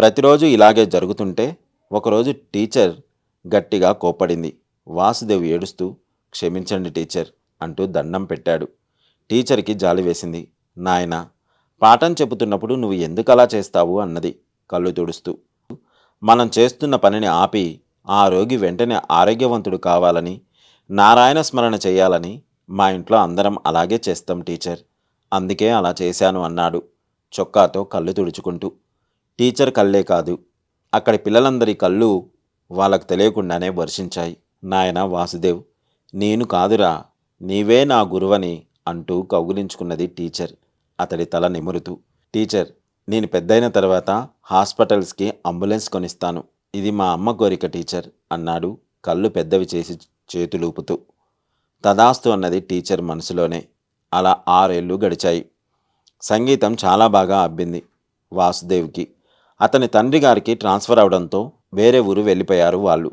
ప్రతిరోజు ఇలాగే జరుగుతుంటే ఒకరోజు టీచర్ గట్టిగా కోప్పడింది. వాసుదేవ్ ఏడుస్తూ క్షమించండి టీచర్ అంటూ దండం పెట్టాడు. టీచర్కి జాలి వేసింది. నాయన పాఠం చెబుతున్నప్పుడు నువ్వు ఎందుకు అలా చేస్తావు? అన్నది కళ్ళు తుడుస్తూ. మనం చేస్తున్న పనిని ఆపి ఆ రోగి వెంటనే ఆరోగ్యవంతుడు కావాలని నారాయణ స్మరణ చేయాలని మా ఇంట్లో అందరం అలాగే చేస్తాం టీచర్. అందుకే అలా చేశాను అన్నాడు చొక్కాతో కళ్ళు తుడుచుకుంటూ. టీచర్ కళ్ళే కాదు అక్కడి పిల్లలందరి కళ్ళు వాళ్ళకు తెలియకుండానే వర్షించాయి. నాయన వాసుదేవ్ నేను కాదురా నీవే నా గురువని అంటూ కౌగులించుకున్నది టీచర్. అతడి తల నిమురుతూ టీచర్ నేను పెద్దయిన తర్వాత హాస్పిటల్స్కి అంబులెన్స్ కొనిస్తాను. ఇది మా అమ్మ కోరిక టీచర్ అన్నాడు కళ్ళు పెద్దవి చేసి చేతులూపుతూ. తదాస్తు అన్నది టీచర్ మనసులోనే. అలా ఆరేళ్ళు గడిచాయి. సంగీతం చాలా బాగా అబ్బింది వాసుదేవ్కి. అతని తండ్రి గారికి ట్రాన్స్ఫర్ అవడంతో వేరే ఊరు వెళ్ళిపోయారు వాళ్ళు.